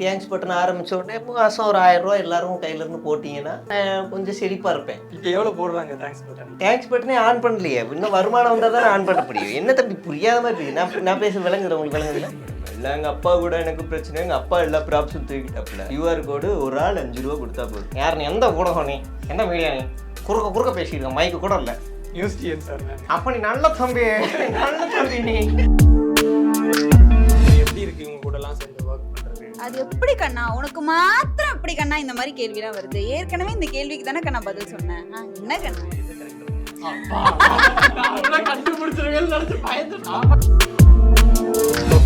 Thanks button ஆரம்பிச்ச உடனே மாதம் ஒரு ஆயிரம் ரூபா எல்லாரும் கையில இருந்து போட்டீங்கன்னா கொஞ்சம் செழிப்பாக இருப்பேன். இப்போ எவ்வளோ போடுறாங்க தேங்க்ஸ் பட்டன் தேங்க்ஸ் பட்டனே ஆன் பண்ணலையே. இன்னும் வருமானம் வந்தால் தான் ஆன் பண்ண முடியும். என்ன தம்பி புரியாத மாதிரி இருக்கு. நான் நான் பேச விளங்குது உங்களுக்கு விளங்குதுல இல்லை எங்கள் அப்பா கூட எனக்கு பிரச்சனை. எங்கள் அப்பா எல்லா ப்ராப்ஸும் தூக்கிட்டாப்புல. கியூஆர் கோடு ஒரு ஆள் அஞ்சு ரூபா கொடுத்தா போதும். யார் எந்த ஊடகம் நீ? எந்த மீடியா நீ? குறுக்க குறுக்க பேசியிருக்கேன் மைக்கு கூட இல்லை. நியூஸ் டிஎன் சார் அப்போ நீ நல்ல தம்பி நல்ல தம்பி நீ. எப்படி இருக்கு இவங்க கூடலாம் சேர்ந்து ஒர்க் அது எப்படி கண்ணா? உனக்கு மாத்திரம் அப்படி கண்ணா இந்த மாதிரி கேள்விலாம் வருது? ஏற்கனவே இந்த கேள்விக்கு தானே கண்ணா பதில் சொன்னேன். என்ன கண்ணா? இப்போ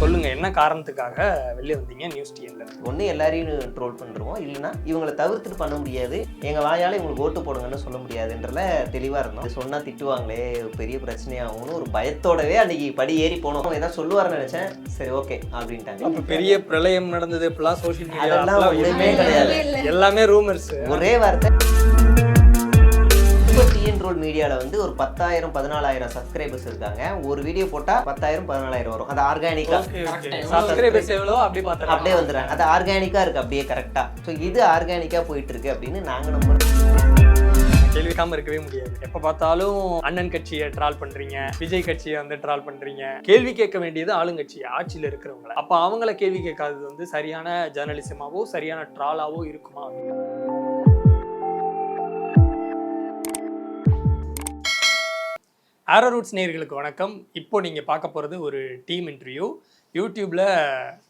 சொல்லுங்க என்ன காரணத்துக்காக வெளியே வந்தீங்க நியூஸ் டிஎன்ல ஒன்று எல்லாரையும் ட்ரோல் பண்ணுறோம் இல்லைன்னா இவங்களை தவிர்த்துட்டு பண்ண முடியாது. எங்கள் வாயால் இவங்களுக்கு ஓட்டு போடுங்கன்னு சொல்ல முடியாதுன்றல தெளிவாக இருந்தோம். சொன்னால் திட்டுவாங்களே பெரிய பிரச்சனையாகும்னு ஒரு பயத்தோடவே அன்னைக்கு படி ஏறி போனோம். ஏதாவது சொல்லுவாருன்னு நினச்சேன் சரி ஓகே அப்படின்ட்டாங்க. அப்போ பெரிய பிரளயம் நடந்தது இப்பெல்லாம் சோஷியல் மீடியா ஒண்ணுமே கிடையாது. எல்லாமே ரூமர்ஸ் ஒரே வார்த்தை. இப்போ டிஎன் ரோல் மீடியாவில் வந்து ஒரு பத்தாயிரம் பதினாலாயிரம் சப்ஸ்கிரைபர்ஸ் இருக்காங்க. ஒரு வீடியோ போட்டால் பத்தாயிரம் பதினாலாயிரம் வரும். அது ஆர்கானிக்காக அப்படியே வந்துடுறாங்க. அது ஆர்கானிக்காக இருக்குது அப்படியே கரெக்டாக ஸோ இது ஆர்கானிக்காக போயிட்டு இருக்கு அப்படின்னு நாங்கள் நம்புறோம். கேள்விக்காம இருக்கவே முடியாது. எப்ப பார்த்தாலும் அண்ணன் கட்சியை ட்ரால் பண்றீங்க விஜய் கட்சியை வந்து ட்ரால் பண்றீங்க. கேள்வி கேட்க வேண்டியது ஆளுங்கட்சி ஆட்சியில இருக்கிறவங்கள. அப்ப அவங்கள கேள்வி கேட்காதது வந்து சரியான ஜேர்னலிசமாவோ சரியான ட்ராலாவோ இருக்குமா? ஆரோ ரூட்ஸ் நேயர்களுக்கு வணக்கம். இப்போ நீங்க பார்க்க போறது ஒரு டீம் இன்டர்வியூ யூடியூப்ல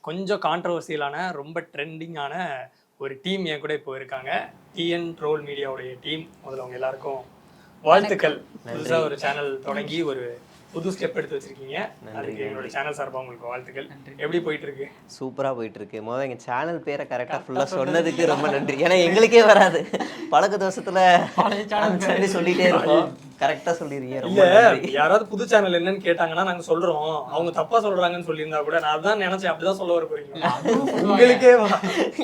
கொஞ்சம் கான்ட்ரவர்சியலான ரொம்ப ட்ரெண்டிங்கான ஒரு டீம் என் கூட இப்போ இருக்காங்க. டிஎன் ட்ரோல் மீடியாவுடைய டீம் முதல்ல அவங்க எல்லாருக்கும் வாழ்த்துக்கள். புதுசா ஒரு சேனல் தொடங்கி ஒரு புது ஸ்டெப் எடுத்து வச்சிருக்கீங்க. அதுக்கு எங்களோட சேனல் சார்பாக உங்களுக்கு வாழ்த்துக்கள். எப்படி போயிட்டு இருக்கு சூப்பராக போயிட்டு இருக்கு முதல்ல எங்கள் சேனல் பேரை கரெக்டாக ஃபுல்லாக சொன்னதுக்கு ரொம்ப நன்றி. ஏன்னா எங்களுக்கே வராது. பழக்க தோஷத்தில் சொல்லி சொல்லிட்டே இருக்கோம் கரெக்டாக சொல்லிடுறீங்க. ரொம்ப யாராவது புது சேனல் என்னன்னு கேட்டாங்கன்னா நாங்க சொல்றோம். அவங்க தப்பா சொல்றாங்கன்னு சொல்லியிருந்தா கூட நான் அதான் நினைச்சேன். அப்படிதான் சொல்ல வர போறீங்க. உங்களுக்கே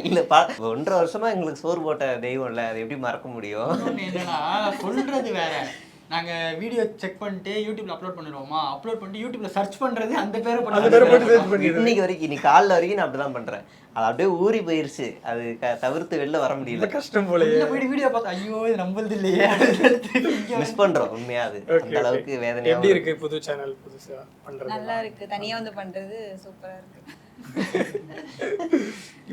இல்லை ப ஒன்றரை வருஷமா எங்களுக்கு சோறு போட்ட தெய்வம் இல்லை அது எப்படி மறக்க முடியும்? என்னன்னா சொல்றது வேற. நாங்க வீடியோ செக் பண்ணிட்டு யூடியூப்ல அப்லோட் பண்ணிடுவோமா? அப்லோட் பண்ணிட்டு யூடியூப்ல சர்ச் பண்றது அந்த பேரை அந்த பேரை போட்டு search பண்ணிடுறது. இன்னைக்கு வரைக்கும் இன்னைக்கு காலைல வரைக்கும் நான் அப்படிதான் பண்றேன். அது அப்படியே ஊறி போயிருச்சு. அது க- தவிர்த்து வெளில வர முடியல. கஷ்டம் போலயே. உள்ள போயிட்டு வீடியோ பார்த்தா ஐயோ இது நம்புறது இல்லையே மிஸ் பண்றோம் உண்மையா அது. Okay, அந்த அளவுக்கு. வேதனையா எப்படி இருக்கு புது சேனல் புதுசா பண்றது? நல்லா இருக்கு. தனியா வந்து பண்றது சூப்பரா இருக்கு.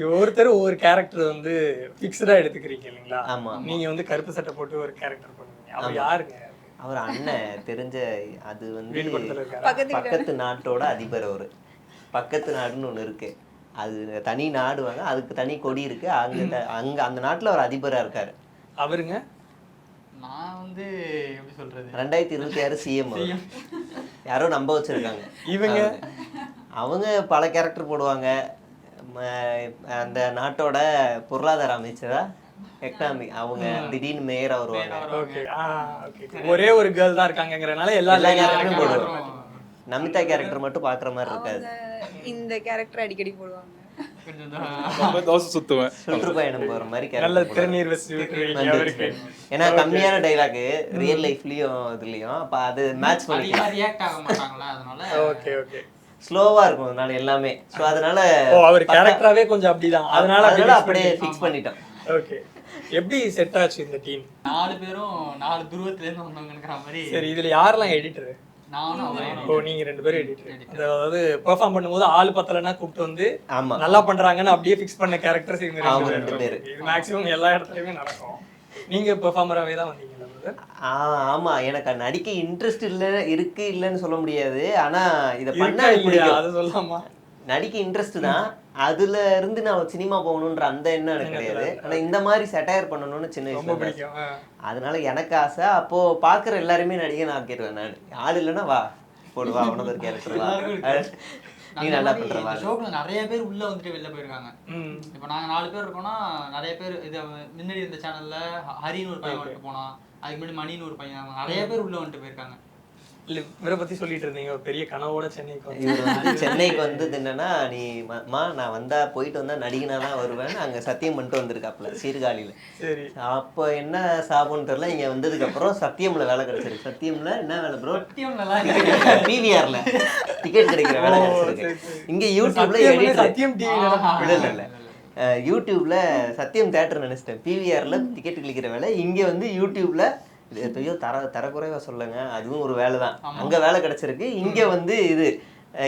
ஒவ்வொருத்தரும் ஒவ்வொரு கேரக்டர் வந்து ஃபிக்ஸ்டா எடுத்துக்கிறீங்க இல்லைங்களா? ஆமா. நீங்க வந்து கருப்பு சட்டை போட்டு ஒரு கேரக்டர் பண்ணுவீங்க. அவர் யாருங்க? அவர் அண்ணன் தெரிஞ்ச அது வந்து வீடு பக்கத்துல இருக்காரு பக்கத்து நாட்டோட அதிபர் அவரு. பக்கத்து நாடுன்னு ஒண்ணு இருக்கு. அது தனி நாடுவாங்க அதுக்கு தனி கொடி இருக்கு. அங்க அங்க அந்த நாட்டுல ஒரு அதிபரா இருக்காரு. அவருங்க? நான் வந்து எப்படி சொல்றது? ரெண்டாயிரத்தி இருபத்தி ஆறு சிஎம் யாரோ நம்ப வச்சிருக்காங்க. இவங்க? அவங்க பல கேரக்டர் போடுவாங்க. அந்த நாட்டோட பொருளாதார அமைச்சரா? அவங்க திடீர்னு மேயரா வருவாங்க. ஓகே ஆ ஓகே ஒரே ஒரு கேர்ள் தான் இருக்காங்கங்கறனால எல்லா கேரக்டரும். போடுவோம் நமிதா கேரக்டர் மட்டும் பாக்குற மாதிரி இருக்காது. இந்த கேரக்டர் அடிக்கடி போடுவாங்க. சுற்றுப்பயணம் போற மாதிரி ஏன்னா கம்மியான டைலாக் ரியல் லைஃப்லயும் இதுலயும் அப்ப அது மேட்ச் பண்ணி அதிகமா ரியாக்ட் ஆக மாட்டாங்களா? அதனால ஓகே ஓகே ஸ்லோவா இருக்கும் அதனால எல்லாமே. சோ அதனால அவர் கேரக்டராவே கொஞ்சம் அப்படிதான். அதனால அப்படியே ஃபிக்ஸ் பண்ணிட்டோம். ஓகே எப்படி செட் ஆச்சு இந்த டீம் நாலு பேரும் நாலு துருவத்துல இருந்து வந்தவங்கிற மாதிரி. சரி இதுல யாரெல்லாம் எடிட்டர் நானும் நீங்க ரெண்டு பேரும் எடிட்டர் அதாவது பெர்ஃபார்ம் பண்ணும்போது ஆள் பத்தலனா கூப்பிட்டு வந்து ஆமா. நல்லா பண்றாங்கன்னு அப்படியே ஃபிக்ஸ் பண்ண கேரக்டர்ஸ் இவங்க ரெண்டு பேரு. இது மேக்ஸிமம் எல்லா இடத்துலயுமே நடக்கும். நீங்க பெர்ஃபார்மராகவே தான் brother? ஆ, ஆமா எனக்கு நடிக்க இன்ட்ரெஸ்ட் இல்ல இருக்கு இல்லன்னு சொல்ல முடியாது. ஆனா இத பண்ண அது சொல்லாமா? நடிக்க இன்ட்ரெஸ்ட் தான். அதுல இருந்து நான் சினிமா போகணுன்ற அந்த எண்ணம் எனக்கு கிடையாது. ஆனா இந்த மாதிரி செட்டையர் பண்ணணும்னு சின்ன வயசுல. அதனால எனக்கு ஆசை. அப்போ பாக்குற எல்லாருமே நடிகன் ஆக்கிடுவேன் நான். ஆள் இல்லைன்னா வா போடுவா உனக்கு ஒரு கேரக்டர் வா. நீ நல்லா பண்ற வா. ஷோக்குள்ள நிறைய பேர் உள்ள வந்துட்டு வெளில போயிருக்காங்க. இப்போ நாங்க நாலு பேர் இருக்கோம்னா நிறைய பேர் இது முன்னாடி இருந்த சேனல்ல ஹரின்னு ஒரு பையன் வந்துட்டு போனான். அதுக்கு முன்னாடி மணின்னு ஒரு பையன். நிறைய பேர் உள்ள வந்துட்டு போயிருக்காங்க. இவரை பத்தி சொல்லிட்டு இருந்தீங்க. ஒரு பெரிய கனவோட சென்னைக்கு வந்து. இவர் வந்து சென்னைக்கு வந்தது என்னன்னா நீ ம- நான் வந்தா போயிட்டு வந்தா நடிகனா தான் வருவேன் அங்க சத்தியம் பண்ணிட்டு வந்திருக்காப்புல சீர்காழியில. சரி. அப்போ என்ன சாபம்னு தெரியல இங்க வந்ததுக்கு அப்புறம் சத்தியம்ல வேலை கிடைச்சிருக்கு. சத்தியம்ல என்ன வேலை ப்ரோ பிவிஆர்ல டிக்கெட் கிடைக்கிற வேலை கிடைச்சிருக்கு. சரி, சரி. இங்க யூடியூப்ல சத்தியம் டிவி இல்ல இல்ல யூடியூப்ல சத்தியம் தேட்டர் நினைச்சிட்டேன். பிவிஆர்ல டிக்கெட் கிளிக்கிற வேலை. இங்க வந்து யூடியூப்ல இது பெரிய தர தரக்குறைவா சொல்லுங்க. அதுவும் ஒரு வேலை தான் அங்க வேலை கிடைச்சிருக்கு. இங்க வந்து இது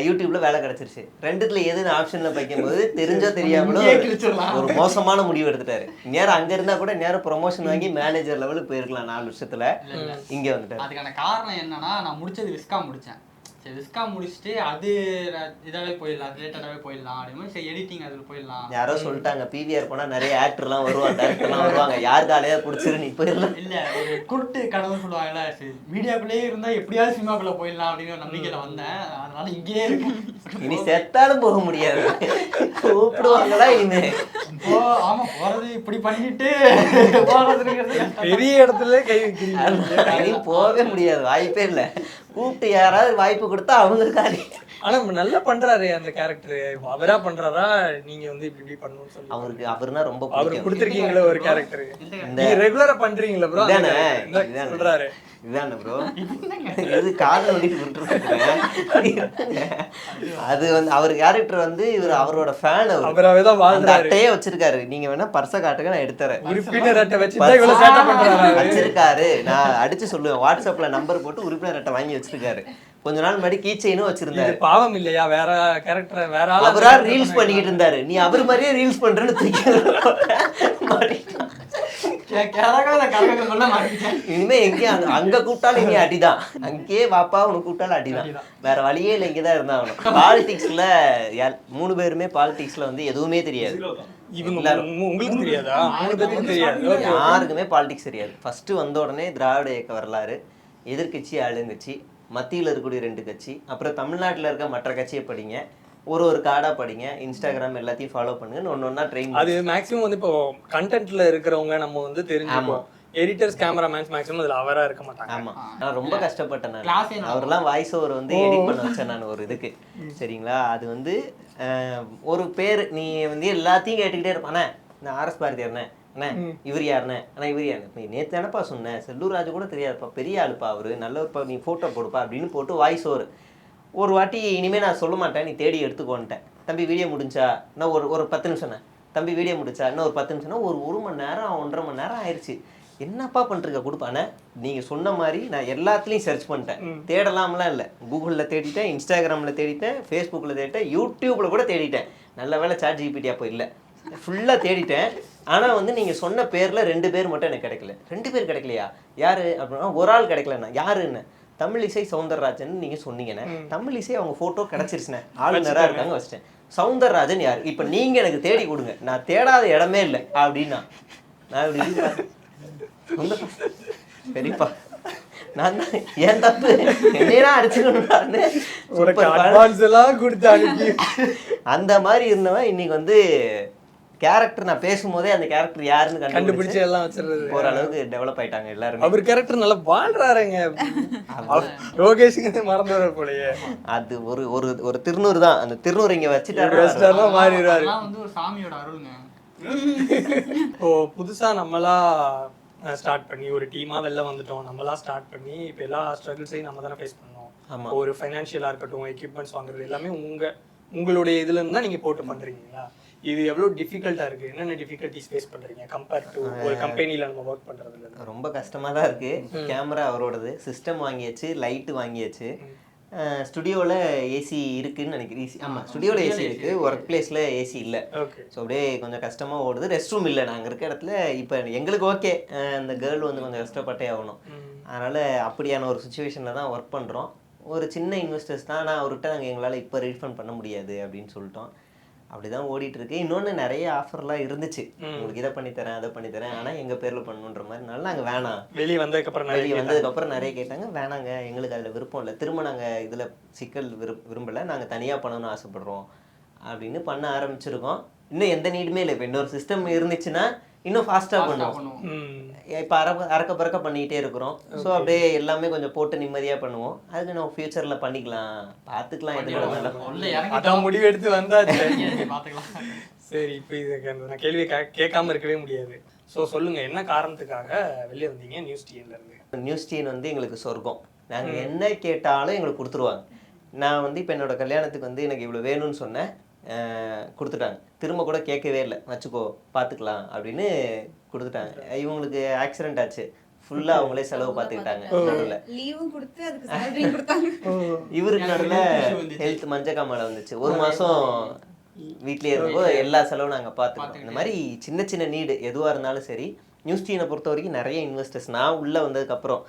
யூடியூப்ல வேலை கிடைச்சிருச்சு. ரெண்டுத்துல எதுன்னு ஆப்ஷன்ல வைக்கும்போது தெரிஞ்சோ தெரியாமலோ. ஒரு மோசமான முடிவு எடுத்துட்டாரு. நேரம் அங்க இருந்தா கூட நேரம் ப்ரொமோஷன் வாங்கி மேனேஜர் லெவலுக்கு போயிருக்கலாம் நாலு வருஷத்துல. இங்க வந்துட்டாரு. அதுக்கான காரணம் என்னன்னா நான் முடிச்சது விஸ்கா முடிச்சேன். சரி விஸ்கா முடிச்சுட்டு அது இதாவே போயிடலாம் ரிலேட்டடாவே போயிடலாம் அப்படின்னு சரி எடிட்டிங் அதில் போயிடலாம். யாரோ சொல்லிட்டாங்க பிவிஆர் போனா நிறைய ஆக்டர்லாம் வருவாங்க டேரக்டர்லாம் வருவாங்க. யார் காலையா பிடிச்சிரு நீ போயிடலாம். இல்ல ஒரு குருட்டு கனவு சொல்லுவாங்கல்ல சரி மீடியாக்குள்ளேயே இருந்தா எப்படியாவது சினிமாக்குள்ள போயிடலாம் அப்படின்னு ஒரு நம்பிக்கையில வந்தேன். அதனால இங்கேயே இருக்கேன். இனி செத்தாலும் போக முடியாது. கூப்பிடுவாங்களா இனிமே இப்போ ஆமா போறது இப்படி பண்ணிட்டு போறதுங்கிறது. பெரிய இடத்துல கை வைக்கிறீங்க. போகவே முடியாது வாய்ப்பே இல்லை. கூப்பிட்டு யாராவது வாய்ப்பு கொடுத்தா அவங்க காலி. ஆனா நல்லா பண்றாரு அந்த கேரக்டர் அவரா பண்றாரா? நீங்க வந்து இப்படி இப்படி பண்ணணும்னு சொல்லி அவருக்கு அவருனா ரொம்ப பிடிக்கும். கொடுத்துருக்கீங்களே ஒரு கேரக்டர் இந்த நீங்க ரெகுலரா பண்றீங்களா ப்ரோ இதானே சொல்றாரு? இதானே ப்ரோ இது காதல் வண்டி அது வந்து அவர் கேரக்டர் வந்து இவர் அவரோட ஃபேன் அவர். அவராவே தான் வாழ்றாரு. அட்டையே வச்சிருக்காரு. நீங்க வேணா பர்ஸ காட்டுங்க நான் எடுத்துறேன். உறுப்பினர் அட்டை வச்சுதான் இவ்வளவு சேட்டை பண்றாரு. அவரு. வச்சிருக்காரு. நான் அடிச்சு சொல்லுவேன். வாட்ஸ்அப்ல நம்பர் போட்டு உறுப்பினர் அட்டை வாங்கி வச்சிருக்காரு. கொஞ்ச நாள் முன்னாடி கீ செயினும் வச்சிருந்தாரு. பாவம் இல்லையா? வேற கேரக்டர் வேற ஆளா அவரா ரீல்ஸ் பண்ணிக்கிட்டு இருந்தாரு. நீ அவர் மாதிரியே ரீல்ஸ் பண்றேன்னு தூக்கி இனிமே எங்கேயும் அங்க- அங்க கூப்பிட்டாலும் இங்கே அடிதான். அங்கேயே வாப்பா உனக்கு கூப்பிட்டாலும் அடிதான். வேற வழியே இல்லை இங்கதான் இருந்தா அவனும் பாலிடிக்ஸ்ல மூணு பேருமே பாலிடிக்ஸ்ல வந்து எதுவுமே தெரியாது. உங்களுக்கு தெரியாதா. யாருக்குமே பாலிடிக்ஸ் தெரியாது. ஃபர்ஸ்ட் வந்த உடனே திராவிட இயக்க வரலாறு எதிர்க்கட்சி ஆளுங்கட்சி மத்தியில் இருக்கக்கூடிய ரெண்டு கட்சி அப்புறம் தமிழ்நாட்டில் இருக்க மற்ற கட்சியை படிங்க. ஒரு ஒரு கார்டா படிங்க. இன்ஸ்டாகிராம் எல்லாத்தையும் ஃபாலோ பண்ணுங்க ஒன்று ஒன்றா ட்ரெயின் அது மேக்ஸிமம் வந்து இப்போ கண்டென்ட்ல இருக்கிறவங்க நம்ம வந்து தெரிஞ்சுப்போம். எடிட்டர்ஸ் கேமராமேன்ஸ் மேக்ஸிமம் அதுல அவரா இருக்க மாட்டாங்க. ஆமா. நான் ரொம்ப கஷ்டப்பட்டேன் நான். அவர்லாம் வாய்ஸ் ஓவர் வந்து எடிட் பண்ண வச்சேன் நான் ஒரு இதுக்கு. சரிங்களா? அது வந்து ஒரு பேர் நீ வந்து எல்லாத்தையும் கேட்டுக்கிட்டே இருப்பானே நான் ஆர்எஸ் பாரதியார்ண்ணே அண்ணே இவர் யாருண்ணே? அண்ணா இவர் யாரு? நீ நேற்று தானப்பா சொன்னேன் செல்லூர் ராஜு கூட தெரியாதுப்பா பெரிய ஆளுப்பா அவரு. நல்லவர்ப்பா நீ ஃபோட்டோ கொடுப்பா அப்படின்னு போட்டு வாய்ஸ் ஓவர் ஒரு வாட்டி இனிமே நான் சொல்ல மாட்டேன் நீ தேடி எடுத்துக்கோன்ட்டேன் தம்பி வீடியோ முடிஞ்சா? நான் ஒரு ஒரு பத்து நிமிஷம்ண்ணே தம்பி வீடியோ முடிச்சா இன்னும் ஒரு பத்து நிமிஷம்னா ஒரு ஒரு மணி நேரம் ஒன்றரை மணி நேரம் ஆயிடுச்சு என்னப்பா பண்ணுறீங்க கொடுப்பானே நீங்கள் சொன்ன மாதிரி நான் எல்லாத்துலேயும் சர்ச் பண்ணிட்டேன். தேடலாம்லாம் இல்லை. கூகுளில் தேடிட்டேன் இன்ஸ்டாகிராமில் தேடிட்டேன் ஃபேஸ்புக்கில் தேடிட்டேன் யூடியூப்பில் கூட தேடிட்டேன். நல்ல வேளை சாட் ஜிபிடி அப்போ இல்லை. ஃபுல்லாக தேடிட்டேன். ஆனால் வந்து நீங்கள் சொன்ன பேரில் ரெண்டு பேர் மட்டும் எனக்கு கிடைக்கல. ரெண்டு பேர் கிடைக்கலையா? யார் அப்படின்னா ஒரு ஆள் கிடைக்கலண்ணா யாருன்னு? தமிழ் இசை சவுந்தரராஜன் நீங்கள் சொன்னீங்கண்ணே தமிழ் இசை அவங்க ஃபோட்டோ கிடச்சிருச்சுண்ணே ஆளுநராக இருக்காங்க வச்சிட்டேன். சவுந்தரராஜன் யார்? இப்போ நீங்கள் எனக்கு தேடி கொடுங்க. நான் தேடாத இடமே இல்லை. அப்படின்னா நான் இப்படி சரிப்பா நான் தான் ஏன் தப்பு? என்னையா அடிச்சுக்கணும்னு உனக்கு அட்வான்ஸ் எல்லாம் கொடுத்து அனுப்பி. அந்த மாதிரி இருந்தவன் இன்னைக்கு வந்து கேரக்டர் நான் பேசும்போதே அந்த கேரக்டர் யாருன்னு கண்டுபிடிச்சு எல்லாம் வச்சிருறது ஓரளவுக்கு டெவலப் ஆயிட்டாங்க எல்லாருமே. அவர் கேரக்டர் நல்லா வாழ்றாருங்க. யோகேஷுக்கு மறந்து வர போலயே. அது ஒரு ஒரு ஒரு திருநூறு தான். அந்த திருநூறு இங்க வச்சுட்டாரு வந்து ஒரு சாமியோட அருளுங்க. இப்போ புதுசா நம்மளா ஸ்டார்ட் பண்ணி ஒரு டீமா வெளில வந்துட்டோம். நம்மளா ஸ்டார்ட் பண்ணி இப்போ எல்லா ஸ்ட்ரகிள்ஸையும் நம்ம தானே ஃபேஸ் பண்ணோம். ஆமா. ஒரு ஃபைனான்ஷியலா இருக்கட்டும் எக்யூப்மெண்ட்ஸ் வாங்குறது எல்லாமே உங்க உங்களுடைய இதுல இருந்து நீங்க போட்டு பண்றீங்களா இது எவ்வளவு டிஃபிகல்ட்டா இருக்கு? என்னென்ன டிஃபிகல்ட்டிஸ் ஃபேஸ் பண்றீங்க? கம்பேர் டு ஒரு கம்பெனில நம்ம ஒர்க் இருந்து. ரொம்ப கஷ்டமா தான் இருக்கு. கேமரா அவரோடது. சிஸ்டம் வாங்கியாச்சு லைட் வாங்கியாச்சு. ஸ்டுடியோவில் ஏசி இருக்குன்னு நினைக்கிறேன். AC ஆமா ஸ்டுடியோவில் ஏசி இருக்கு. ஒர்க் பிளேஸில் ஏசி இல்லை. ஓகே ஸோ அப்படியே கொஞ்சம் கஷ்டமாக ஓடுது. ரெஸ்ட் ரூம் இல்லை. நாங்கள் இருக்க இடத்துல இப்போ எங்களுக்கு ஓகே அந்த கேர்ள் வந்து கொஞ்சம் கஷ்டப்பட்டே ஆகணும். அதனால் அப்படியான ஒரு சுச்சுவேஷனில் தான் ஒர்க் பண்ணுறோம் ஒரு சின்ன இன்வெஸ்டர்ஸ் தான். ஆனால் அவர்கிட்ட நாங்கள் எங்களால் இப்போ ரீஃபண்ட் பண்ண முடியாது அப்படின்னு சொல்லிட்டோம். அப்படி தான் ஓடிட்டு இருக்கு இன்னொன்று நிறைய ஆஃபர்லாம் இருந்துச்சு. உங்களுக்கு இதை பண்ணி தரேன் அதை பண்ணி தரேன். ஆனால் எங்கள் பேரில் பண்ணுன்ற மாதிரினால நாங்கள் வேணாம். வெளியே வந்ததுக்கு அப்புறம் நிறைய வெளியே வந்ததுக்கப்புறம் நிறைய கேட்டாங்க. வேணாங்க எங்களுக்கு அதில் விருப்பம் இல்லை. திரும்ப நாங்கள் இதில் சிக்கல் விரு விரும்பலை. நாங்கள் தனியாக பண்ணணும்னு ஆசைப்படுறோம். அப்படின்னு பண்ண ஆரம்பிச்சிருக்கோம். இன்னும் எந்த நீடுமே இல்லை. இப்போ இன்னொரு சிஸ்டம் இருந்துச்சுன்னா இன்னும் ஃபாஸ்ட்டாக பண்ணுவோம். இப்போ அறக்க அறக்க பறக்க பண்ணிக்கிட்டே இருக்கிறோம். ஸோ அப்படியே எல்லாமே கொஞ்சம் போட்டு நிம்மதியாக பண்ணுவோம். அதுக்கு நம்ம ஃப்யூச்சரில் பண்ணிக்கலாம். பார்த்துக்கலாம் எது நடந்தாலும் உள்ள இறங்கி அதான் முடிவு எடுத்து வந்தாச்சு. பாத்துக்கலாம். சரி இப்போ இதுக்கு அந்த நான் கேள்வி கேட்காம இருக்கவே முடியாது. ஸோ சொல்லுங்க என்ன காரணத்துக்காக வெளியே வந்தீங்க? நியூஸ் டிஎன்ல இருந்து. நியூஸ் டீன் வந்து எங்களுக்கு சொர்க்கம். நாங்கள் என்ன கேட்டாலும் எங்களுக்கு கொடுத்துருவாங்க. நான் வந்து இப்போ என்னோட கல்யாணத்துக்கு வந்து எனக்கு இவ்வளோ வேணும்னு சொன்னேன். கொடுத்துட்டாங்க. திரும்ப கூட கேட்கவே இல்லை. வச்சுக்கோ பார்த்துக்கலாம் அப்படின்னு கொடுத்துட்டாங்க. இவங்களுக்கு ஆக்சிடென்ட் ஆச்சு. ஃபுல்லாக அவங்களே செலவு பார்த்துக்கிட்டாங்க நடுவில். லீவும் கொடுத்து அதுக்கு சேலரியும் கொடுத்தாங்க. இவருக்கு நடுவில். ஹெல்த் மஞ்சக்காமலை வந்துச்சு. ஒரு மாதம் வீட்லயே இருக்கும்போது எல்லா செலவும் நாங்கள் பார்த்துக்கோம் இந்த மாதிரி சின்ன சின்ன நீடு எதுவாக இருந்தாலும் சரி நியூஸ் டீனை பொறுத்த வரைக்கும் நிறைய இன்வெஸ்டர்ஸ் நான் உள்ளே வந்ததுக்கப்புறம்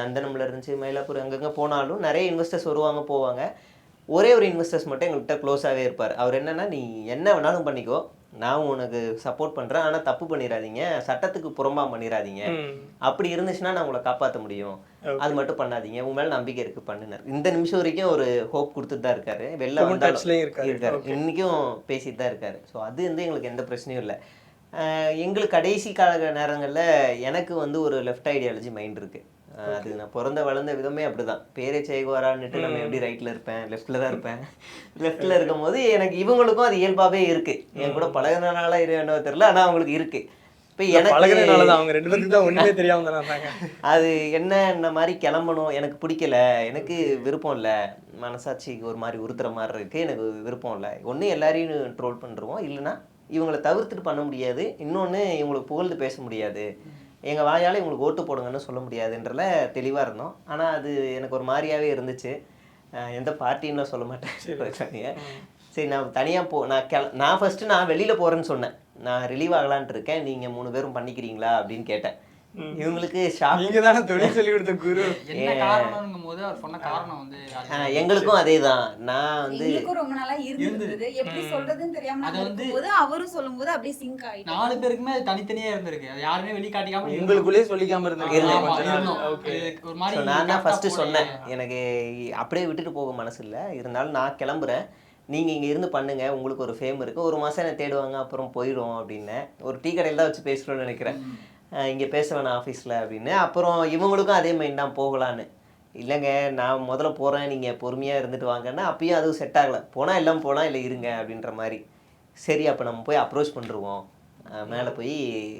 நந்தனம்ல இருந்துச்சு மயிலாப்பூர் அங்கங்கே போனாலும் நிறைய இன்வெஸ்டர்ஸ் வருவாங்க போவாங்க. ஒரே ஒரு இன்வெஸ்டர்ஸ் மட்டும் எங்கள்கிட்ட க்ளோஸாகவே இருப்பார். அவர் என்னன்னா நீ என்ன வேணாலும் பண்ணிக்கோ. நான் உனக்கு சப்போர்ட் பண்ணுறேன் ஆனால் தப்பு பண்ணிடாதீங்க சட்டத்துக்கு புறம்பா பண்ணிடாதீங்க. அப்படி இருந்துச்சுன்னா நான் உங்களை காப்பாற்ற முடியும். அது மட்டும் பண்ணாதீங்க. உன் மேல நம்பிக்கை இருக்கு பண்ணுனார். இந்த நிமிஷம் வரைக்கும் ஒரு ஹோப் கொடுத்துட்டு தான் இருக்காரு. வெளில வந்தாலும் இருக்காரு. இன்னைக்கும் பேசிட்டு தான் இருக்காரு. ஸோ அது வந்து எங்களுக்கு எந்த பிரச்சனையும் இல்லை. எங்களுக்கு கடைசி கால நேரங்களில் எனக்கு வந்து ஒரு லெஃப்ட் ஐடியாலஜி மைண்ட் இருக்கு. அஹ் அது நான் பிறந்த வளர்ந்த விதமே அப்படிதான். பேரே செய்குவாரான்னுட்டு நம்ம எப்படி ரைட்ல இருப்பேன்? லெஃப்ட்ல தான் இருப்பேன். லெஃப்ட்ல இருக்கும்போது எனக்கு இவங்களுக்கும் அது இயல்பாவே இருக்கு. என் கூட பழகினால என்னவோ தெரியல ஆனா அவங்களுக்கு இருக்கு. இப்போ எனக்கு அவங்க ரெண்டு பேருக்கு தான் தெரியாம அது என்ன இந்த மாதிரி கிளம்பணும்? எனக்கு பிடிக்கல. எனக்கு விருப்பம் இல்லை. மனசாட்சிக்கு ஒரு மாதிரி உறுத்துற மாதிரி இருக்கு. எனக்கு விருப்பம் இல்லை. ஒன்று எல்லாரையும் ட்ரோல் பண்ணுறோம் இல்லைன்னா இவங்களை தவிர்த்துட்டு பண்ண முடியாது. இன்னொன்று இவங்களுக்கு புகழ்ந்து பேச முடியாது. எங்கள் வாயால் இவங்களுக்கு ஓட்டு போடுங்கன்னு சொல்ல முடியாதுன்றல தெளிவாக இருந்தோம். ஆனால் அது எனக்கு ஒரு மாதிரியாவே இருந்துச்சு. எந்த பார்ட்டின்னு சொல்ல மாட்டேன். சரி. நான் தனியாக போ நான் கிள நான் ஃபஸ்ட்டு நான் வெளியில் போகிறேன்னு சொன்னேன். நான் ரிலீவ் ஆகலான்ட்டு இருக்கேன். நீங்கள் மூணு பேரும் பண்ணிக்கிறீங்களா அப்படின்னு கேட்டேன். இவங்களுக்கு ஷாக் நீங்க தானே தொழில் சொல்லி கொடுத்த குரு. என்ன காரணம்ங்கும் போது அவர் சொன்ன காரணம் வந்து எங்களுக்கும் அதே தான் நான் வந்து எங்களுக்கும் ரொம்ப நாளா இருந்தது. எப்படி சொல்றதுன்னு தெரியாம அது வந்து- இருக்கும்போது அவரும் சொல்லும்போது அப்படியே சிங்க் ஆயிட்டோம். நாலு பேருக்குமே அது தனித்தனியா இருந்திருக்கு. அது யாருமே வெளிக்காட்டிக்காம இருந்தோம். உங்களுக்குள்ளேயே சொல்லிக்காம இது ஒரு மாதிரி நான் தான் போய் சொன்னேன். எனக்கு அப்படியே விட்டுட்டு போக மனசு இல்லை இருந்தாலும் நான் கிளம்புறேன். நீங்கள் இங்கே இருந்து பண்ணுங்க. உங்களுக்கு ஒரு ஃபேம் இருக்குது ஒரு மாதம் என்ன தேடுவாங்க. அப்புறம் போயிடும் அப்படின்னேன். ஒரு டீ கடையில் தான் வச்சு பேசுகிறோன்னு நினைக்கிறேன். இங்கே பேச வேணாம் ஆஃபீஸில் அப்படின்னு. அப்புறம் இவங்களுக்கும் அதே மைண்ட் தான் போகலான்னு. இல்லைங்க நான் முதல்ல போகிறேன் நீங்கள் பொறுமையாக இருந்துட்டு வாங்கன்னா அப்பயும் அதுவும் செட் ஆகலை. போனால் எல்லாம் போனால் இல்லை இருங்க அப்படின்ற மாதிரி. சரி அப்போ நம்ம போய் அப்ரோச் பண்ணிருவோம். மேலே போய்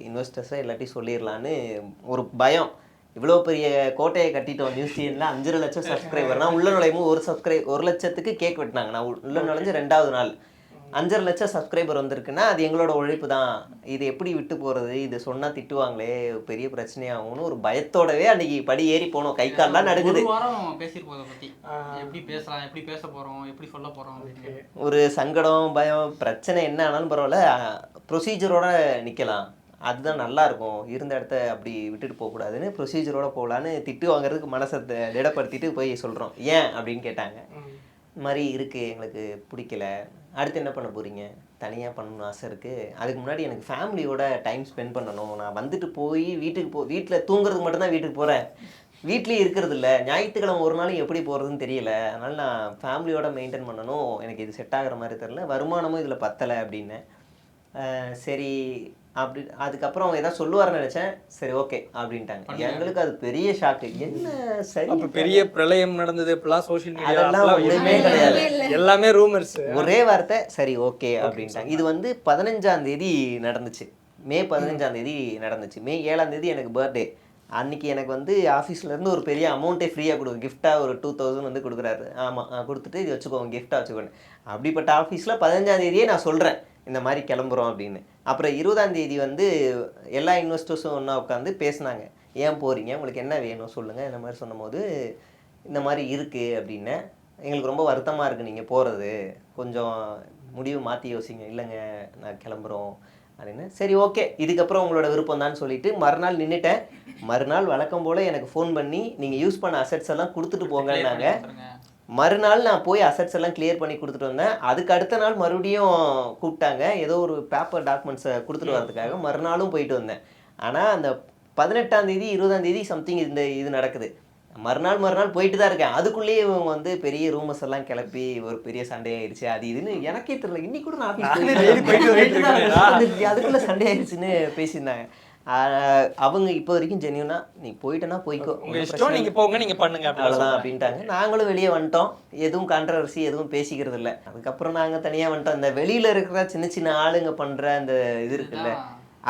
இன்வெஸ்டர்ஸை எல்லாத்தையும் சொல்லிடலான்னு ஒரு பயம். இவ்வளோ பெரிய கோட்டையை கட்டிட்டோம் சேனலில் அஞ்சரை லட்சம் சப்ஸ்கிரைபர் நான் உள்ள நுழையும் ஒரு சப்ஸ்கிரைப் ஒரு லட்சத்துக்கு கேக் வெட்டினாங்க. நான் உள்ள நுழைஞ்சு ரெண்டாவது நாள். அஞ்சரை லட்சம் சப்ஸ்கிரைபர் வந்திருக்குன்னா அது எங்களோட உழைப்பு தான். இது எப்படி விட்டு போகிறது இது சொன்னால் திட்டுவாங்களே பெரிய பிரச்சனையாகும்னு ஒரு பயத்தோடவே அன்னைக்கு படி ஏறி போனோம். கை கால்லாம் நடுக்குது ஒரு வாரம் பேசியிருப்போம் அதை பத்தி. எப்படி பேசலாம் எப்படி பேச போறோம் எப்படி சொல்ல போறோம் அப்படின்னு ஒரு சங்கடம் பயம் பிரச்சனை என்ன ஆனாலும் பரவாயில்ல ப்ரொசீஜரோட நிற்கலாம் அதுதான் நல்லா இருக்கும். இருந்த இடத்த அப்படி விட்டுட்டு போகக்கூடாதுன்னு ப்ரொசீஜரோட போகலான்னு திட்டு வாங்குறதுக்கு மனசை திடப்படுத்திட்டு போய் சொல்கிறோம் ஏன் அப்படின்னு கேட்டாங்க. இந்த மாதிரி இருக்குது எங்களுக்கு பிடிக்கல. அடுத்து என்ன பண்ண போகிறீங்க தனியாக பண்ணணும்னு ஆசை இருக்குது அதுக்கு முன்னாடி எனக்கு ஃபேமிலியோட டைம் ஸ்பெண்ட் பண்ணணும். நான் வந்துட்டு போய் வீட்டுக்கு போ வீட்டில் தூங்குறதுக்கு மட்டும்தான் வீட்டுக்கு போகிறேன் வீட்லேயே இருக்கிறது இல்லை. ஞாயிற்றுக்கிழமை ஒரு நாள் எப்படி போகிறதுன்னு தெரியல. அதனால் நான் ஃபேமிலியோட மெயின்டைன் பண்ணணும். எனக்கு இது செட் ஆகிற மாதிரி தெரில வருமானமும் இதில் பத்தலை அப்படின்னேன் சரி அப்படி அதுக்கப்புறம் அவங்க ஏதாவது சொல்லுவாருன்னு நினச்சேன். சரி ஓகே அப்படின்ட்டாங்க. எங்களுக்கு அது பெரிய ஷாக்கு என்ன சரி? அப்ப பெரிய பிரளயம் நடந்தது இப்பெல்லாம் சோஷியல் அதெல்லாம் ஒண்ணுமே கிடையாது. மீடியா எல்லாமே ரூமர்ஸ் ஒரே வார்த்தை சரி ஓகே அப்படின்ட்டாங்க. இது வந்து பதினஞ்சாம் தேதி நடந்துச்சு. மே பதினஞ்சாம் தேதி நடந்துச்சு. மே ஏழாம் தேதி எனக்கு பர்த்டே அன்னைக்கு எனக்கு வந்து ஆஃபீஸ்ல இருந்து ஒரு பெரிய அமௌண்ட்டே ஃப்ரீயாக கொடு கிஃப்டாக ஒரு டூ தௌசண்ட் வந்து கொடுக்குறாரு. ஆமாம் கொடுத்துட்டு இது வச்சுக்கோங்க கிஃப்டாக வச்சுக்கோங்க அப்படிப்பட்ட ஆஃபீஸில் பதினஞ்சாம் தேதியே நான் சொல்கிறேன் இந்த மாதிரி கிளம்புறோம் அப்படின்னு. அப்புறம் இருபதாம் தேதி வந்து எல்லா இன்வெஸ்டர்ஸும் ஒன்றா உட்காந்து பேசுனாங்க. ஏன் போகிறீங்க உங்களுக்கு என்ன வேணும்? சொல்லுங்கள் இந்த மாதிரி சொன்னபோது இந்த மாதிரி இருக்குது அப்படின்னு. எங்களுக்கு ரொம்ப வருத்தமாக இருக்குது நீங்கள் போகிறது கொஞ்சம் முடிவு மாற்றி யோசிங்க. இல்லைங்க நான் கிளம்புறோம் அப்படின்னு. சரி ஓகே. இதுக்கப்புறம் உங்களோட விருப்பம் தான் சொல்லிட்டு மறுநாள் நின்றுட்டேன் மறுநாள் வழக்கம் போல் எனக்கு ஃபோன் பண்ணி நீங்கள் யூஸ் பண்ண அசட்ஸ் எல்லாம் கொடுத்துட்டு போங்கன்னாங்க. மறுநாள் நான் போய் அசெட்ஸ் எல்லாம் கிளியர் பண்ணி கொடுத்துட்டு வந்தேன். அதுக்கு அடுத்த நாள் மறுபடியும் கூப்பிட்டாங்க. ஏதோ ஒரு பேப்பர் டாக்குமெண்ட்ஸை கொடுத்துட்டு வரதுக்காக மறுநாளும் போயிட்டு வந்தேன். ஆனால் அந்த பதினெட்டாம் தேதி இருபதாம் தேதி சம்திங் இந்த இது நடக்குது. மறுநாள் மறுநாள் போயிட்டு தான் இருக்கேன். அதுக்குள்ளேயே இவங்க வந்து பெரிய ரூமர்ஸ் எல்லாம் கிளப்பி ஒரு பெரிய சண்டை ஆயிடுச்சு அது இதுன்னு எனக்கே தெரியல. இன்னைக்கு கூட நான். அதுக்குள்ள சண்டை ஆயிடுச்சுன்னு பேசியிருந்தாங்க. அவங்க இப்போ வரைக்கும் ஜென்யூனா நீ போயிட்டேன்னா போய்க்கோ உங்க இஷ்டம் நீங்க போங்க நீங்க பண்ணுங்க அவ்வளோதான் அப்படிதான் அப்படின்ட்டாங்க. நாங்களும் வெளியே வந்துட்டோம். எதுவும் கான்ட்ரவர்சி எதுவும் பேசிக்கிறது இல்லை. அதுக்கப்புறம் நாங்கள் தனியாக வந்துட்டோம். இந்த வெளியில் இருக்கிற சின்ன சின்ன ஆளுங்க பண்ணுற அந்த இது இருக்குல்ல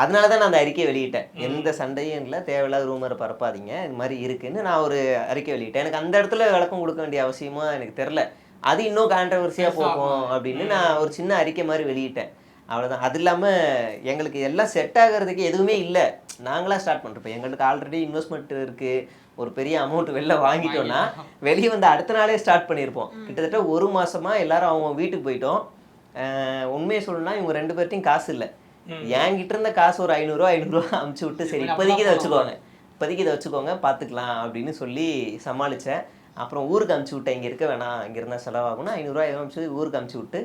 அதனால தான் நான் அந்த அறிக்கை வெளியிட்டேன். எந்த சண்டையும் இல்லை தேவையில்லாத ரூமரை பரப்பாதீங்க. இது மாதிரி இருக்குன்னு நான் ஒரு அறிக்கை வெளியிட்டேன். எனக்கு அந்த இடத்துல விளக்கம் கொடுக்க வேண்டிய அவசியமா எனக்கு தெரில அது இன்னும் கான்ட்ரவர்சியாக போகும் அப்படின்னு நான் ஒரு சின்ன அறிக்கை மாதிரி வெளியிட்டேன். அவ்வளோதான் அது இல்லாமல் எங்களுக்கு எல்லாம் செட் ஆகிறதுக்கு எதுவுமே இல்லை. நாங்களாக ஸ்டார்ட் பண்ணுறோம் எங்களுக்கு ஆல்ரெடி இன்வெஸ்ட்மெண்ட் இருக்குது ஒரு பெரிய அமௌண்ட் வெளில வாங்கிட்டோம்னா வெளியே வந்து அடுத்த நாளே ஸ்டார்ட் பண்ணியிருப்போம் கிட்டத்தட்ட ஒரு மாசமா எல்லாரும் அவங்க வீட்டுக்கு போயிட்டோம். உண்மையை சொல்லணும்னா இவங்க ரெண்டு பேர்ட்டையும் காசு இல்லை. என்கிட்ட இருந்த காசு ஒரு ஐநூறுரூவா ஐநூறுரூவா அமுச்சு விட்டு சரி இப்போதைக்கு இதை வச்சுக்கோங்க. இப்போதைக்கு இதை வச்சுக்கோங்க பார்த்துக்கலாம் அப்படின்னு சொல்லி சமாளித்தேன் அப்புறம் ஊருக்கு அமுச்சு விட்டேன். இங்கே இருக்க வேணாம். இங்கே இருந்தால் செலவாகும்னா ஐநூறுரூவா அமுச்சு ஊருக்கு அமுச்சு விட்டு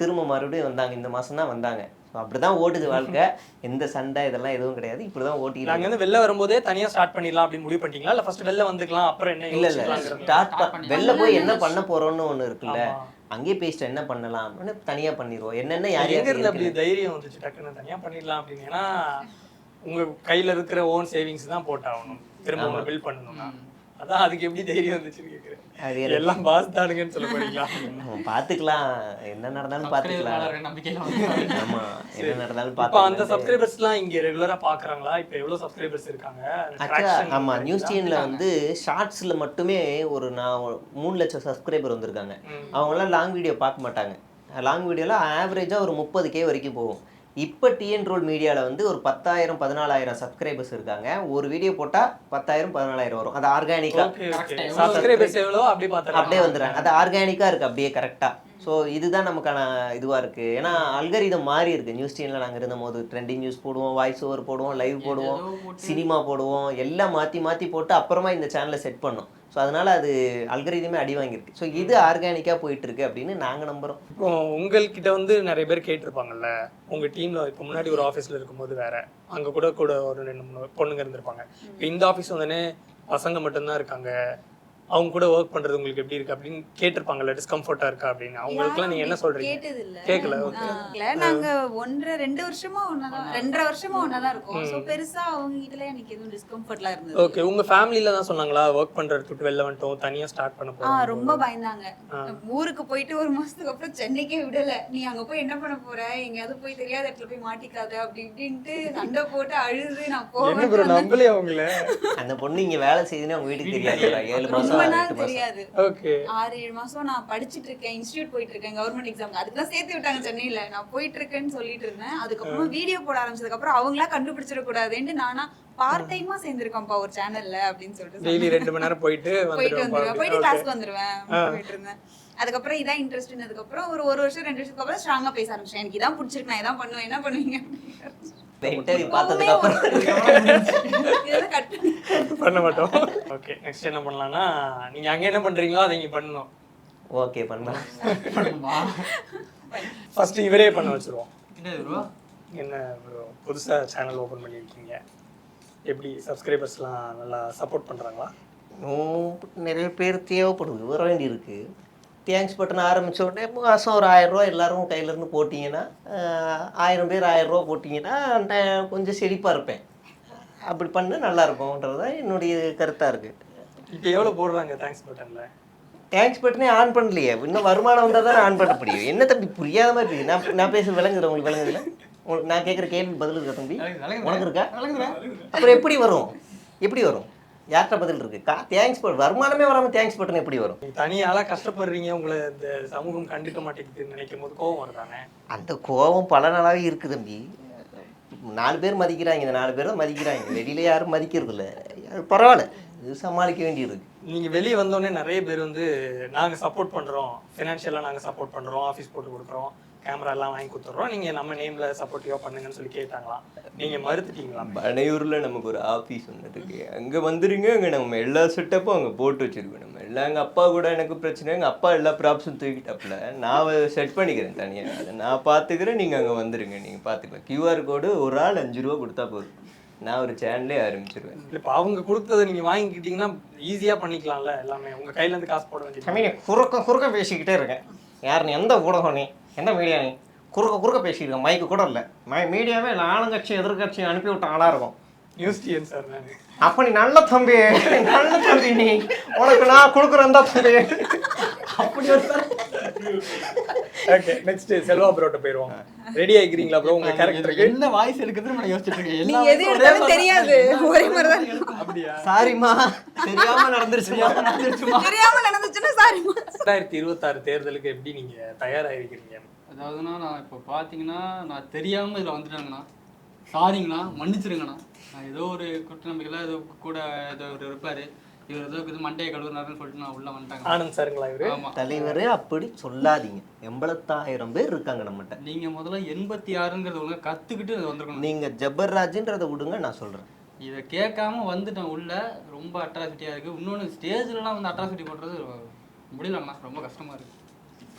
திரும்ப மறுபடியும் வந்தாங்க. இந்த மாதம் தான் வந்தாங்க. ஸோ அப்படி தான் ஓடுது வாழ்க்கை. எந்த சண்டை இதெல்லாம் எதுவும் கிடையாது. இப்படி தான் ஓட்டிட்டு நாங்க வந்து வெளில வரும்போதே தனியா ஸ்டார்ட் பண்ணிடலாம் அப்படின்னு முடிவு பண்ணிட்டீங்களா? இல்ல ஃபர்ஸ்ட் வெளில வந்துக்கலாம் அப்புறம் என்ன இல்ல இல்ல? ஸ்டார்ட் வெளில போய் என்ன பண்ண போறோம்னு ஒண்ணு இருக்குல்ல. அங்கேயே பேசிட்டு என்ன பண்ணலாம்? அப்படின்னு தனியா பண்ணிடுவோம். என்னென்ன யார் எங்க இருந்து அப்படி தைரியம் வந்துச்சு? டக்குன்னு தனியா பண்ணிடலாம் அப்படின்னு. ஏன்னா உங்க கையில இருக்கிற ஓன் சேவிங்ஸ் தான் போட்டாகணும். திரும்ப உங்களை பில் பண்ணணும்னா. அதான் அதுக்கு எப்படி தைரியம் வந்துச்சுன்னு எனக்கு- எல்லாம் பாஸ் தானுங்கன்னு சொல்ல போறீங்களா? நம்ம பாத்துக்கலாம். என்ன நடந்தாலும் பாத்துக்கலாம். நம்பிக்கையில வந்து ஆமா என்ன நடந்தாலும் இப்ப அந்த சப்ஸ்கிரைபர்ஸ்லாம் இங்க ரெகுலரா பாக்குறாங்களா? இப்ப எவ்வளவு சப்ஸ்கிரைபர்ஸ் இருக்காங்க? ஆக்சுவலா Traction ஆமா இருக்கா? நியூஸ் சேனல்ல வந்து ஷார்ட்ஸ்ல மட்டுமே ஒரு நான் மூணு லட்சம் சப்ஸ்கிரைபர் வந்திருக்காங்க. அவங்களாம் லாங் வீடியோ பார்க்க மாட்டாங்க. லாங் வீடியோல ஆவரேஜா ஒரு முப்பது கே வரைக்கும் போகும். இப்போ டிஎன் ரோல் மீடியாவில் வந்து ஒரு பத்தாயிரம் பதினாலாயிரம் சப்ஸ்கிரைபர்ஸ் இருக்காங்க. ஒரு வீடியோ போட்டால் பத்தாயிரம் பதினாலாயிரம் வரும். அது ஆர்கானிக்காக எவ்வளவோ அப்படியே வந்துடுறாங்க. அது ஆர்கானிக்காக இருக்குது அப்படியே கரெக்டாக ஸோ இதுதான் நமக்கான இதுவாக இருக்குது ஏன்னா அல்கரிதம் மாறி இருக்கு. நியூஸ் சேனலில் நாங்கள் இருந்தபோது ட்ரெண்டிங் நியூஸ் போடுவோம் வாய்ஸ் ஓவர் போடுவோம் லைவ் போடுவோம் சினிமா போடுவோம் எல்லாம் மாற்றி மாற்றி போட்டு அப்புறமா இந்த சேனலை செட் பண்ணோம். ஸோ அதனால அது அல்கரிதமே அடி வாங்கியிருக்கு. ஸோ இது ஆர்கானிக்காக போயிட்டு இருக்கு அப்படின்னு நாங்கள் நம்புகிறோம் இப்போ உங்கள்கிட்ட வந்து நிறைய பேர் கேட்டிருப்பாங்கல்ல உங்க டீம்ல இப்போ முன்னாடி ஒரு ஆஃபீஸ்ல இருக்கும்போது வேற அங்க கூட கூட ஒரு ரெண்டு மூணு பொண்ணுங்க இருந்திருப்பாங்க. இப்போ இந்த ஆஃபீஸ் வந்தோடனே பசங்க மட்டும்தான் இருக்காங்க. அவங்க கூட ஒர்க் பண்றது உங்களுக்கு எப்படி இருக்கு அப்படின்னு கேட்டிருப்பாங்கல்ல டிஸ்கம்ஃபர்ட்டா இருக்கா அப்படின்னு? அவங்களுக்குலாம் நீங்க என்ன சொல்றீங்க? கேட்டது இல்ல கேட்கல ஓகே இல்ல நாங்க ஒன்றரை ரெண்டு வருஷமா ஒன்னதான் ரெண்டரை வருஷமா ஒன்னதான் இருக்கோம். சோ பெருசா அவங்க கிட்ட எனக்கு எதுவும் டிஸ்கம்ஃபர்ட்லாம் இருந்தது ஓகே உங்க ஃபேமிலில தான் சொன்னாங்களா ஒர்க் பண்றது விட்டு வெளில வந்துட்டோம் தனியா ஸ்டார்ட் பண்ண ஆ போறோம் ரொம்ப பயந்தாங்க. ஊருக்கு போயிட்டு ஒரு மாசத்துக்கு அப்புறம் சென்னைக்கே விடல. நீ அங்க போய் என்ன பண்ண போற? எங்கேயாவது போய் தெரியாத இடத்துல போய் மாட்டிக்காத அப்படி இப்படின்ட்டு சண்டை போட்டு அழுது நான் போவேன். நம்பலையே அவங்கள. அந்த பொண்ணு இங்கே வேலை செய்யுதுன்னு அவங்க வீட்டுக்கு தெரியாது. ஏழு மாதம் ரொம்ப நாள் தெரியாது ஓகே. ஆறு ஏழு மாசம் நான் படிச்சிட்டு இருக்கேன் இன்ஸ்டியூட் போயிட்டு இருக்கேன் கவர்மெண்ட் எக்ஸாம் அதுக்கு தான் சேர்த்து விட்டாங்க சென்னையில. நான் போயிட்டு இருக்கேன்னு சொல்லிட்டு இருந்தேன். அதுக்கப்புறம் வீடியோ போட ஆரம்பிச்சதுக்கு அப்புறம் அவங்களா கண்டுபிடிச்சிட கூடாதுன்ட்டு நானா பார்ட் டைமா சேர்ந்திருக்கேன்ப்பா ஒரு சேனல்ல அப்படின்னு சொல்லிட்டு டெய்லி ரெண்டு மணி நேரம் போயிட்டு போயிட்டு வந்துருவேன். போயிட்டு கிளாஸ்க்கு வந்துருவேன். போயிட்டு இருந்தேன். அதுக்கப்புறம் இதான் இன்ட்ரெஸ்ட் அதுக்கப்புறம் ஒரு ஒரு வருஷம் ரெண்டு வருஷத்துக்கு அப்புறம் ஸ்ட்ராங்கா பேச ஆரம்பிச்சேன். எனக்கு இதான் பிடிச்சிருக்கு. நான் இதான் பண்ணுவேன். என்ன பண்ணுவீங்க? பண்ணி மாட்டோம். ஓகே நெக்ஸ்ட் என்ன பண்ணலாம்னா நீங்க அங்க என்ன பண்றீங்களோ அதை இங்க பண்ணணும் ஓகே பண்ணலாம். ஃபர்ஸ்ட் இவரே பண்ண வச்சிருவோம். என்னது bro? என்ன bro, புதுசா சேனல் ஓபன் பண்ணியிருக்கீங்க. எப்படி சப்ஸ்கிரைபர்ஸ்லாம் நல்லா சப்போர்ட் பண்றாங்களா? இன்னும் நிறைய பேர் தேவைப்படுது. வர வேண்டியிருக்கு தேங்க்ஸ் பட்டன் ஆரம்பிச்ச உடனே மாதம் ஒரு ஆயிரம் ரூபா எல்லாரும் கையில இருந்து போட்டிங்கன்னா ஆயிரம் பேர் ஆயிரம் ரூபா போட்டிங்கன்னா நான் கொஞ்சம் செழிப்பாக இருப்பேன். அப்படி பண்ண நல்லா இருக்கும்ன்றது தான் என்னுடைய கருத்தாக இருக்குது இப்போ எவ்வளவு போடுறாங்க தேங்க்ஸ் பட்டன்ல தேங்க்ஸ் பட்டனே ஆன் பண்ணலையே. இன்னும் வருமானம் வந்தால் தான் ஆன் பண்ண முடியும். என்ன தம்பி புரியாத மாதிரி இருக்குது நான் நான் பேச விளங்குது உங்களுக்கு விளங்குதுல உங்களுக்கு நான் கேட்குற கேள்வி பதில் இருக்கா தம்பி? உனக்கு இருக்கா. அப்புறம் எப்படி வரும்? எப்படி வரும்? யார்கிட்ட பதில் இருக்கு? கா தேங்க்ஸ் பட் வருமானமே வராமல் தேங்க்ஸ் பட்டன் எப்படி வரும்? தனியால கஷ்டப்படுறீங்க உங்களை இந்த சமூகம் கண்டுக்க மாட்டேங்குதுன்னு நினைக்கும் போது கோவம் வருதானே? அந்த கோபம் பல நாளாவே இருக்கு தம்பி. நாலு பேர் மதிக்கிறாங்க இந்த நாலு பேர் தான் மதிக்கிறாங்க. வெளியில யாரும் மதிக்கிறது இல்ல அது பரவாயில்ல. இது சமாளிக்க வேண்டியிருக்கு. நீங்க வெளியே வந்தோடனே நிறைய பேர் வந்து நாங்க சப்போர்ட் பண்றோம். ஃபினான்ஷியலா நாங்க சப்போர்ட் பண்றோம். ஆஃபீஸ் போட்டு கொடுக்குறோம். கேமரா எல்லாம் வாங்கி கொடுத்துட்றோம். நீங்க நம்ம நேம்ல சப்போர்ட்டிவா பண்ணுங்கன்னு சொல்லி கேட்டாங்களாம். நீங்க மறுத்துட்டீங்களா? பனையூர்ல நமக்கு ஒரு ஆஃபீஸ் ஒன்று இருக்கு அங்க வந்துருங்க அங்க நம்ம எல்லா செட்டப்பும் அங்க போட்டு வச்சிருக்கோம். நம்ம எல்லாம் எங்க அப்பா கூட எனக்கு பிரச்சனை எங்க அப்பா எல்லா ப்ராப்ஸும் தூக்கிட்டாப்புல. நான் செட் பண்ணிக்கிறேன் தனியா. அதை நான் பாத்துக்கிறேன் நீங்க அங்க வந்துருங்க நீங்க பாத்துக்கலாம் கியூஆர் கோடு ஒரு ஆள் அஞ்சு ரூபா கொடுத்தா போதும். நான் ஒரு சேனலே ஆரம்பிச்சிருவேன். இப்போ அவங்க கொடுத்ததை நீங்க வாங்கிக்கிட்டீங்கன்னா ஈஸியா பண்ணிக்கலாம்ல எல்லாமே. உங்க கையில இருந்து காசு போட வேண்டியது குறுக்க குறுக்க பேசிக்கிட்டே இருக்கேன். யார் நீ எந்த ஊடகம் நீ? என்ன மீடியா நீ? குறுக்க குறுக்க பேசியிருக்கேன் மைக்கு கூட இல்லை. மை மீடியாவே இல்லை. ஆளுங்கட்சி எதிர்கட்சி அனுப்பி விட்ட ஆளாக இருக்கும். நியூஸ் டிஎன் சார் நான் அப்ப நீ நல்ல தம்பி நல்ல தம்பி நீ. உனக்கு நான் கொடுக்குறேன் தான் தம்பி. அப்படி ஒரு ஓகே நெக்ஸ்ட் செல்வா ப்ரோட்ட போயிருவோம். ரெடி ஆகிக்கிறீங்களா ப்ரோ உங்க கேரக்டருக்கு என்ன வாய்ஸ் எடுக்குதுன்னு நான் யோசிச்சுட்டு இருக்கேன். நீங்க எது எடுத்தாலும் தெரியாது. ஒரே மாதிரி தான் அப்படியா? சாரிம்மா. தெரியாம நடந்துருச்சுமா? நடந்துருச்சுமா? தெரியாம நடந்துச்சுன்னா சாரி ரெண்டாயிரத்தி இருபத்தாறு தேர்தலுக்கு எப்படி நீங்க தயாராகிருக்கிறீங்க அதாவதுண்ணா நான் இப்போ பார்த்தீங்கன்னா நான் தெரியாமல் இதில் வந்துட்டேங்கண்ணா சாரிங்கண்ணா மன்னிச்சிருங்கண்ணா. நான் ஏதோ ஒரு குற்ற நம்பிக்கையில் ஏதோ கூட ஏதோ ஒரு இருப்பார். இவர் ஏதோ இது மண்டையை கழுவுனாருன்னு சொல்லிட்டு நான் உள்ளே வந்துட்டாங்க ஆனந்த் சாருங்களா இவரு? தலைவரே அப்படி சொல்லாதீங்க. எண்பத்தாயிரம் பேர் இருக்காங்க நம்மகிட்ட. நீங்கள் முதல்ல எண்பத்தி ஆறுங்கிறத ஒழுங்கா கற்றுக்கிட்டு வந்திருக்கணும். நீங்க ஜபர்ராஜ்ன்றதை விடுங்க நான் சொல்றேன். இதை கேட்காம வந்துட்டேன் உள்ள. ரொம்ப அட்ராசிட்டியாக இருக்குது இன்னொன்று ஸ்டேஜ்லலாம் வந்து அட்ராசிட்டி பண்ணுறது முடியலங்கண்ணா. ரொம்ப கஷ்டமாக இருக்குது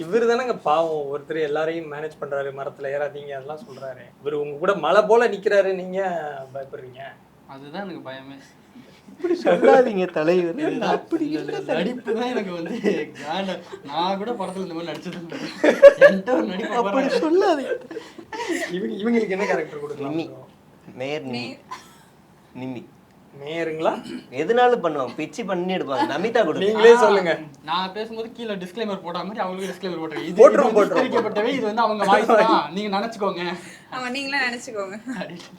இவரு தானங்க பாவம். ஒருத்தர் எல்லாரையும் மேனேஜ் பண்றாரு மரத்துல ஏறாதீங்க அதெல்லாம் சொல்றாரு. இவர் உங்க கூட மலை போல நிக்கிறாரு நீங்க பயப்படுறீங்க. அதுதான் எனக்கு பயமே. இப்படி சொல்லாதீங்க தலைவர். அப்படி நடிப்பு தான் எனக்கு வந்து காண்ட நான் கூட படத்துல இந்த மாதிரி நடிச்சது இல்லை. என்கிட்ட ஒரு நடிப்பு அப்படி. சொல்லாதீங்க. இவங்க இவங்களுக்கு என்ன கேரக்டர் கொடுக்கலாம் நிம்மி. நிம்மி. மேயருங்களா எதுனாலும் பண்ணுவாங்க. பிச்சு பண்ணி எடுப்பாங்க. நமிதா கொடுங்க. நீங்களே சொல்லுங்க. நான் பேசும்போது கீழே டிஸ்க்ளைமர் போட்ட மாதிரி அவங்களுக்கு டிஸ்க்ளைமர் போட்டுருக்கேன் இது போட்டுருவோம். விஸ்தரிக்கப்பட்டவை இது வந்து அவங்க வாய்ஸ் தான். நீங்க நினைச்சுக்கோங்க. ஆமா நீங்களே நினைச்சுக்கோங்க.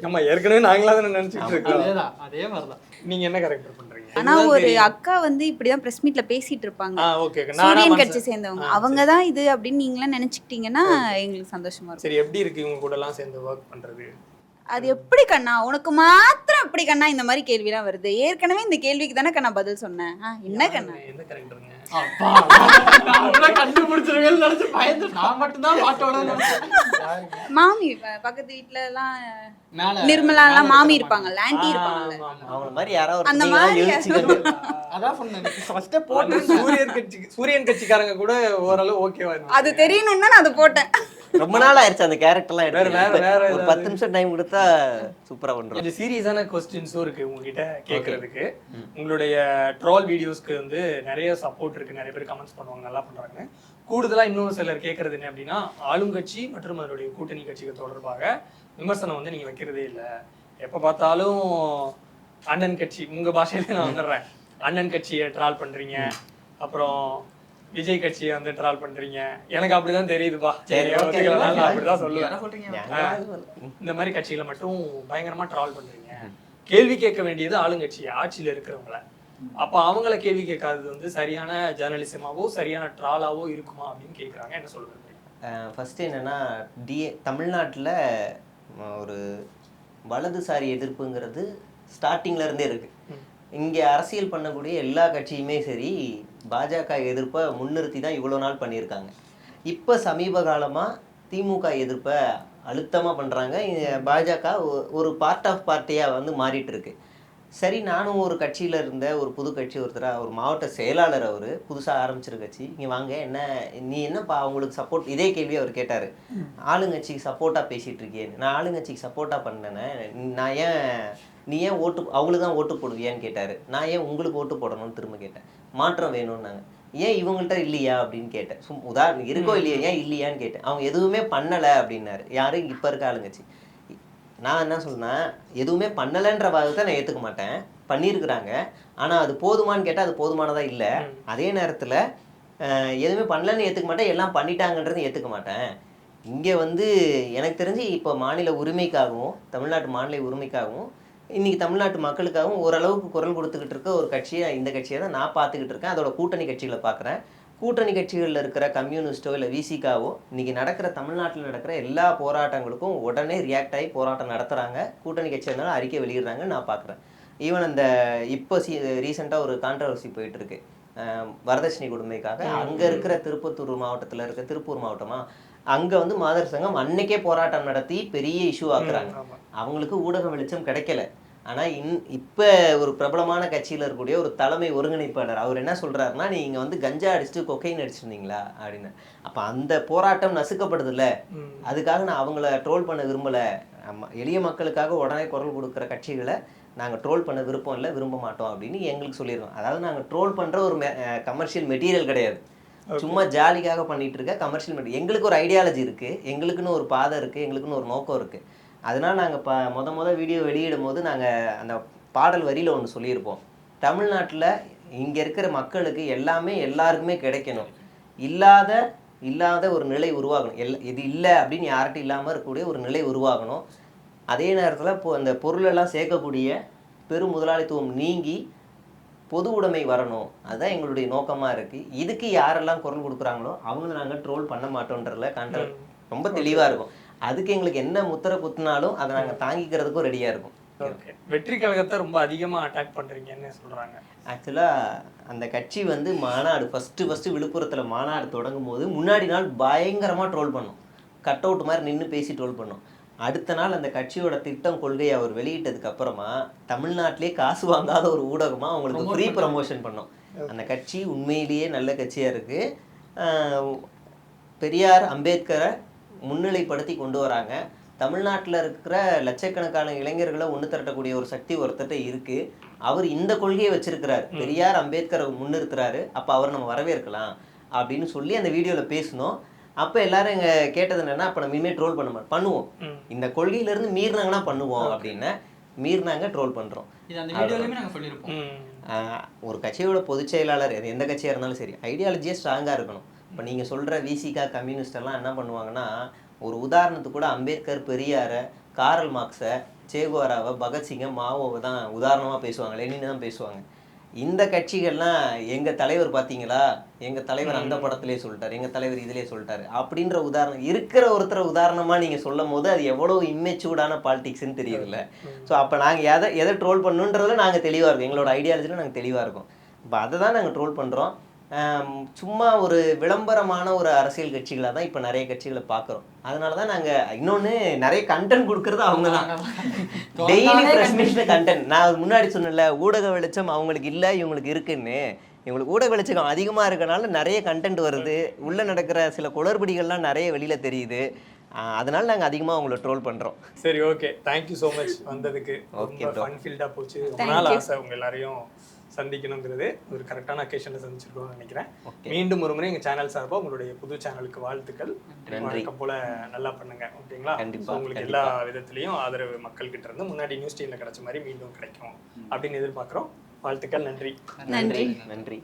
நம்ம ஏற்கனவே நாங்களா தானே நினைச்சிட்டு இருக்கோம். அதேதான். அதே மாதிரிதான். நீங்க என்ன கேரக்டர் பண்றீங்க? ஆனா ஒரு அக்கா வந்து இப்படிதான் பிரஸ் மீட்ல பேசிட்டு இருப்பாங்க. ஆ ஓகே நானா சூரியன் கட்சி சேர்ந்தவங்க. அவங்க தான் இது அப்படின்னு நீங்களே நினைச்சுக்கிட்டீங்கன்னா எங்களுக்கு சந்தோஷமா இருக்கும். சரி எப்படி இருக்கு இவங்க கூட எல்லாம் சேர்ந்து ஒர்க் பண்றது? அது எப்படி கண்ணா? உனக்கு மாத்திரம் எப்படி கண்ணா? இந்த மாதிரி கேள்விலாம் வருது. ஏற்கனவே இந்த கேள்விக்கு தானே கண்ணா பதில் சொன்னேன். என்ன கண்ணா? கண்டுபிடிச்சிருவேன்னு நினைச்சு பயந்து நான் மட்டும்தான் பாட்டோட மாமி பக்கத்து வீட்ல எல்லாம் மேல நிர்மலா எல்லாம் மாமி இருப்பாங்கல்ல. ஆன்டி ஆமா. அவங்கள மாதிரி யாராவது அந்த ஒருத்தர் மாதிரி. அதான் சொன்னேன் ஃபர்ஸ்டே போட்டு சூரியன் கட்சி சூரியன் கட்சிக்காரங்க கூட ஓரளவு ஓகேவா அது தெரியணும்னு நான் அதை போட்டேன். ரொம்ப நாள் ஆயிருச்சு அந்த கேரக்டர்லாம் வேற, வேற, எடுத்து. வேற ஒரு? பத்து நிமிஷம் டைம் கொடுத்தா சூப்பரா பண்றோம் கொஞ்சம் சீரியஸான கொஸ்டின்ஸும் இருக்கு உங்ககிட்ட கேட்கறதுக்கு உங்களுடைய ட்ரோல் வீடியோஸ்க்கு வந்து நிறைய சப்போர்ட் இருக்கு நிறைய பேர் கமெண்ட்ஸ் பண்ணுவாங்க நல்லா பண்றாங்க. கூடுதலா இன்னும் சிலர் கேட்கறது என்ன அப்படின்னா ஆளுங்கட்சி மற்றும் அதனுடைய கூட்டணி கட்சிகள் தொடர்பாக விமர்சனம் வந்து நீங்க வைக்கிறதே இல்ல. எப்ப பார்த்தாலும் அண்ணன் கட்சி உங்க பாஷையில நான் வந்துடுறேன். அண்ணன் கட்சியை ட்ரால் பண்றீங்க அப்புறம் விஜய் கட்சியை வந்து ட்ரால் பண்றீங்க. எனக்கு அப்படிதான் தெரியுதுப்பா. சரி. அப்படிதான் சொல்லுவேன். இந்த மாதிரி கட்சிகளை மட்டும் பயங்கரமா ட்ரால் பண்றீங்க. கேள்வி கேட்க வேண்டியது ஆளுங்கட்சி ஆட்சியில இருக்கிறவங்கள. அப்ப அவங்கள கேள்வி கேட்காதது வந்து சரியான ஜேர்னலிசமாவோ சரியான ட்ராலாவோ இருக்குமா அப்படின்னு கேக்குறாங்க என்ன சொல்றது? ஃபர்ஸ்ட் என்னன்னா டிஏ தமிழ்நாட்டில் ஒரு வலதுசாரி எதிர்ப்புங்கிறது ஸ்டார்டிங்ல இருந்தே இருக்கு. ம். இங்கே அரசியல் பண்ணக்கூடிய எல்லா கட்சியுமே சரி பாஜக எதிர்ப்பை முன்னிறுத்தி தான் இவ்வளோ நாள் பண்ணியிருக்காங்க. இப்போ சமீப காலமாக திமுக எதிர்ப்பை அழுத்தமாக பண்ணுறாங்க பாஜக ஒரு பார்ட் ஆஃப் பார்ட்டியாக வந்து மாறிட்டு இருக்கு. சரி நானும் ஒரு கட்சியில் இருந்த ஒரு புது கட்சி ஒருத்தராக ஒரு மாவட்ட செயலாளர் அவர் புதுசாக ஆரம்பிச்சிரு கட்சி. இங்கே வாங்க என்ன நீ என்னப்பா அவங்களுக்கு சப்போர்ட் இதே கேள்வி அவர் கேட்டார். ஆளுங்கட்சிக்கு சப்போர்ட்டாக பேசிகிட்டு இருக்கேன்னு. நான் ஆளுங்கட்சிக்கு சப்போர்ட்டாக பண்ணேனே நான் ஏன் நீ ஏன் ஓட்டு அவங்களுக்கு தான் ஓட்டு போடுவியான்னு கேட்டார். நான் ஏன் உங்களுக்கு ஓட்டு போடணும்னு திரும்ப கேட்டேன். மாற்றம் வேணும்னாங்க. ஏன் இவங்கள்ட்ட இல்லையா அப்படின்னு கேட்டேன். சும் உதாரணம் இருக்கோ இல்லையா ஏன் இல்லையான்னு கேட்டேன். அவங்க எதுவுமே பண்ணலை அப்படின்னாரு. யாரும் இப்போ இருக்க ஆளுங்கட்சி. நான் என்ன சொன்னேன் எதுவுமே பண்ணலைன்ற வாதத்தை நான் ஏற்றுக்க மாட்டேன். பண்ணியிருக்கிறாங்க. ஆனால் அது போதுமான்னு கேட்டால் அது போதுமானதா இல்லை. அதே நேரத்தில் எதுவுமே பண்ணலன்னு ஏற்றுக்க மாட்டேன். எல்லாம் பண்ணிட்டாங்கன்றது ஏற்றுக்க மாட்டேன். இங்கே வந்து எனக்கு தெரிஞ்சு இப்போ மாநில உரிமைக்காகவும் தமிழ்நாட்டு மாநில உரிமைக்காகவும் இன்னைக்கு தமிழ்நாட்டு மக்களுக்காகவும் ஓரளவுக்கு குரல் கொடுத்துக்கிட்டு இருக்க ஒரு கட்சியை இந்த கட்சியை தான் நான் பார்த்துக்கிட்டு இருக்கேன். அதோட கூட்டணி கட்சிகளை பார்க்குறேன். கூட்டணி கட்சிகளில் இருக்கிற கம்யூனிஸ்டோ இல்லை விசிகாவோ இன்னைக்கு நடக்கிற தமிழ்நாட்டில் நடக்கிற எல்லா போராட்டங்களுக்கும் உடனே ரியாக்ட் ஆகி போராட்டம் நடத்துகிறாங்க கூட்டணி கட்சி இருந்தாலும் அறிக்கை வெளியிடுறாங்கன்னு நான் பார்க்குறேன். ஈவன் அந்த இப்போ சி ரீசெண்டாக ஒரு கான்ட்ரவர்சி போயிட்டு இருக்கு அஹ் வரதட்சணை கொடுமைக்காக. அங்கே இருக்கிற திருப்பத்தூர் மாவட்டத்தில் இருக்க திருப்பூர் மாவட்டமா அங்கே வந்து மாதர் சங்கம் அன்னைக்கே போராட்டம் நடத்தி பெரிய இஷ்யூ ஆக்குறாங்க. அவங்களுக்கு ஊடக வெளிச்சம் கிடைக்கல. ஆனா இன் இப்போ ஒரு பிரபலமான கட்சியில இருக்கக்கூடிய ஒரு தலைமை ஒருங்கிணைப்பாளர் அவர் என்ன சொல்றாருன்னா நீங்க வந்து கஞ்சா அடிச்சுட்டு கொக்கைன் அடிச்சிருந்தீங்களா? அப்படின்னு. அப்ப அந்த போராட்டம் நசுக்கப்படுதுல்ல. அதுக்காக நான் அவங்கள ட்ரோல் பண்ண விரும்பல. ஆமா, எளிய மக்களுக்காக உடனே குரல் கொடுக்குற கட்சிகளை நாங்க ட்ரோல் பண்ண விருப்பம் இல்லை விரும்ப மாட்டோம் அப்படின்னு எங்களுக்கு சொல்லியிருக்கோம் அதாவது நாங்க ட்ரோல் பண்ற ஒரு கமர்ஷியல் மெட்டீரியல் கிடையாது. சும்மா ஜாலிக்காக பண்ணிட்டு இருக்க கமர்ஷியல் மெட்டீரியல் எங்களுக்கு ஒரு ஐடியாலஜி இருக்கு எங்களுக்குன்னு ஒரு பாதை இருக்கு எங்களுக்குன்னு ஒரு நோக்கம் இருக்கு. அதனால நாங்க ப முத முத வீடியோ வெளியிடும் போது நாங்க அந்த பாடல் வரியில ஒன்று சொல்லியிருப்போம். தமிழ்நாட்டுல இங்க இருக்கிற மக்களுக்கு எல்லாமே எல்லாருக்குமே கிடைக்கணும். இல்லாத இல்லாத ஒரு நிலை உருவாகணும். எல் இது இல்லை அப்படின்னு யார்கிட்ட இல்லாமல் இருக்கக்கூடிய ஒரு நிலை உருவாகணும். அதே நேரத்தில் இப்போ அந்த பொருளெல்லாம் சேர்க்கக்கூடிய பெரு முதலாளித்துவம் நீங்கி பொது உடைமை வரணும். அதுதான் எங்களுடைய நோக்கமாக இருக்குது இதுக்கு யாரெல்லாம் குரல் கொடுக்குறாங்களோ அவங்கள நாங்கள் ட்ரோல் பண்ண மாட்டோன்றதுல கண்ட ரொம்ப தெளிவாக இருக்கும். அதுக்கு எங்களுக்கு என்ன முத்திரை குத்துனாலும் அதை நாங்கள் தாங்கிக்கிறதுக்கும் ரெடியாக இருக்கும் வெற்றி கழகத்தை ரொம்ப அதிகமா அட்டாக் பண்றீங்கன்னு சொல்றாங்க. ஆக்சுவலாக அந்த கட்சி வந்து மாநாடு ஃபஸ்ட்டு ஃபஸ்ட்டு விழுப்புரத்தில் மாநாடு தொடங்கும் போது முன்னாடி நாள் பயங்கரமாக ட்ரோல் பண்ணோம். கட் அவுட் மாதிரி நின்று பேசி ட்ரோல் பண்ணோம். அடுத்த நாள் அந்த கட்சியோட திட்டம் கொள்கையை அவர் வெளியிட்டதுக்கு அப்புறமா தமிழ்நாட்டிலே காசு வாங்காத ஒரு ஊடகமாக அவங்களுக்கு ஃப்ரீ ப்ரமோஷன் பண்ணோம். அந்த கட்சி உண்மையிலேயே நல்ல கட்சியாக இருக்குது பெரியார் அம்பேத்கரை முன்னிலைப்படுத்தி கொண்டு வராங்க. தமிழ்நாட்டில் இருக்கிற லட்சக்கணக்கான இளைஞர்களை ஒன்று திரட்டக்கூடிய ஒரு சக்தி ஒருத்தர்கிட்ட இருக்கு. அவர் இந்த கொள்கையை வச்சிருக்கிறார். பெரியார் அம்பேத்கரை முன்னிறுத்துறாரு. அப்போ அவர் நம்ம வரவேற்கலாம் அப்படின்னு சொல்லி அந்த வீடியோவில் பேசினோம். அப்போ எல்லாரும் எங்க கேட்டது என்னன்னா அப்போ நம்ம இனிமேல் ட்ரோல் பண்ண மாட்டோம். பண்ணுவோம். இந்த கொள்கையிலேருந்து மீறினாங்கன்னா பண்ணுவோம் அப்படின்னு மீறினாங்க ட்ரோல் பண்ணுறோம் ஒரு கட்சியோட பொதுச் செயலாளர் எந்த கட்சியாக இருந்தாலும் சரி ஐடியாலஜியே ஸ்ட்ராங்காக இருக்கணும். இப்போ நீங்கள் சொல்கிற விசிகா கம்யூனிஸ்ட் எல்லாம் என்ன பண்ணுவாங்கன்னா ஒரு உதாரணத்துக்கு கூட அம்பேத்கர் பெரியாரை காரல் மார்க்ஸை சேகுவாராவை பகத்சிங்கை மாவோவை தான் உதாரணமாக பேசுவாங்க லெனினை தான் பேசுவாங்க. இந்த கட்சிகள்லாம் எங்கள் தலைவர் பார்த்தீங்களா எங்கள் தலைவர் அந்த படத்திலே சொல்லிட்டார் எங்கள் தலைவர் இதிலே சொல்லிட்டாரு. அப்படின்ற உதாரணம் இருக்கிற ஒருத்தரை உதாரணமாக நீங்கள் சொல்லும் போது அது எவ்வளோ இம்மெச்சூர்டான பாலிடிக்ஸ்னு தெரியுதுல்ல ஸோ அப்போ நாங்கள் எதை எதை ட்ரோல் பண்ணுன்றதுல நாங்கள் தெளிவாக இருக்கோம். எங்களோட ஐடியாலஜியில் நாங்கள் தெளிவாக இருக்கோம். இப்போ அதை தான் நாங்கள் ட்ரோல் பண்ணுறோம் சும்மா ஒரு விளம்பரமான ஒரு அரசியல் கட்சிகளாக தான் இப்போ நிறைய கட்சிகளை பார்க்குறோம். அதனால தான் நாங்கள் இன்னொன்று நிறைய கண்டென்ட் கொடுக்கறது அவங்க தான் டெய்லி மீட்ல கண்டென்ட் நான் முன்னாடி சொன்னேன்ல ஊடக வெளிச்சம் அவங்களுக்கு இல்லை இவங்களுக்கு இருக்குன்னு. இவங்களுக்கு ஊடக வெளிச்சம் அதிகமாக இருக்கனால நிறைய கண்டென்ட் வருது. உள்ளே நடக்கிற சில குளறுபடிகள்லாம் நிறைய வெளியில் தெரியுது. அதனால நாங்கள் அதிகமாக அவங்கள ட்ரோல் பண்ணுறோம் சரி okay thank you so much வந்ததுக்கு bro. ஃபன் ஃபீல்டாக போச்சு. நாள். ஆசை உங்க எல்லாரையும். சந்திக்கணுங்கிறது ஒரு கரெக்டான அக்கேஷனில் சந்திச்சிருக்கோம்னு நினைக்கிறேன். மீண்டும் ஒரு முறை எங்கள் சேனல் சார்பாக உங்களுடைய புது சேனலுக்கு வாழ்த்துக்கள். வழக்கம் போல நல்லா பண்ணுங்க. ஓகேங்களா? கண்டிப்பா, உங்களுக்கு எல்லா விதத்துலையும் ஆதரவு மக்கள் கிட்ட இருந்து முன்னாடி நியூஸ் டீம்ல கிடைச்ச மாதிரி மீண்டும் கிடைக்கும் அப்படின்னு எதிர்பார்க்குறோம். வாழ்த்துக்கள். நன்றி. நன்றி. நன்றி.